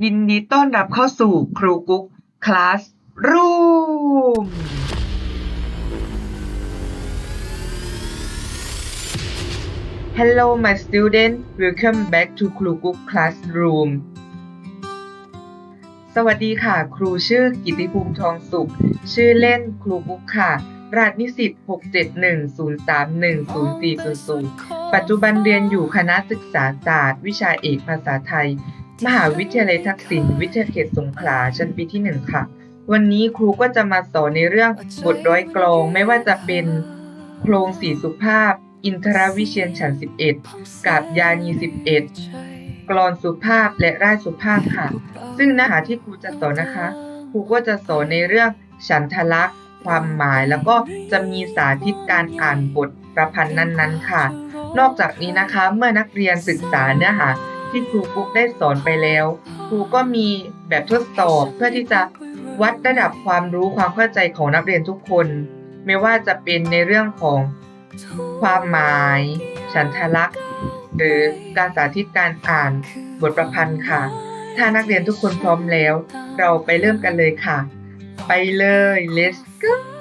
ยินดีต้อนรับเข้าสู่ครูกุ๊กคลาสรูม Hello my student welcome back to ครูกุ๊ก classroom สวัสดีค่ะ ครูชื่อกิติภูมิทองสุข ชื่อเล่นครูกุ๊กค่ะ รหัสนิสิต671031040 ปัจจุบันเรียนอยู่คณะศึกษาศาสตร์ วิชาเอกภาษาไทย มหาวิทยาลัยทักษิณวิทยาเขตสงขลาชั้นปีที่1ค่ะ วันนี้ครูก็จะมาสอนในเรื่องบทร้อยกลอง ไม่ว่าจะเป็นโครงสีสุภาพ อินทรวิเชียนฉัน 11กับยานี 11 กลอนสุภาพและร่ายสุภาพค่ะ ซึ่งเนื้อหาที่ครูจะสอนนะคะ ครูก็จะสอนในเรื่องฉันทลักษณ์ความหมายแล้วก็จะมีสาธิตการอ่านบทประพันธ์นั้นๆ ค่ะ นอกจากนี้นะคะเมื่อนักเรียนศึกษาเนื้อหา ที่ครูกุ๊กได้สอนไปแล้ว ครูก็มีแบบทดสอบเพื่อที่จะวัดระดับความรู้ความเข้าใจของนักเรียนทุกคน ไม่ว่าจะเป็นในเรื่องของความหมาย ฉันทลักษณ์หรือการสาธิตการอ่านบทประพันธ์ค่ะ ถ้านักเรียนทุกคนพร้อมแล้ว เราไปเริ่มกันเลยค่ะ ไปเลย let's go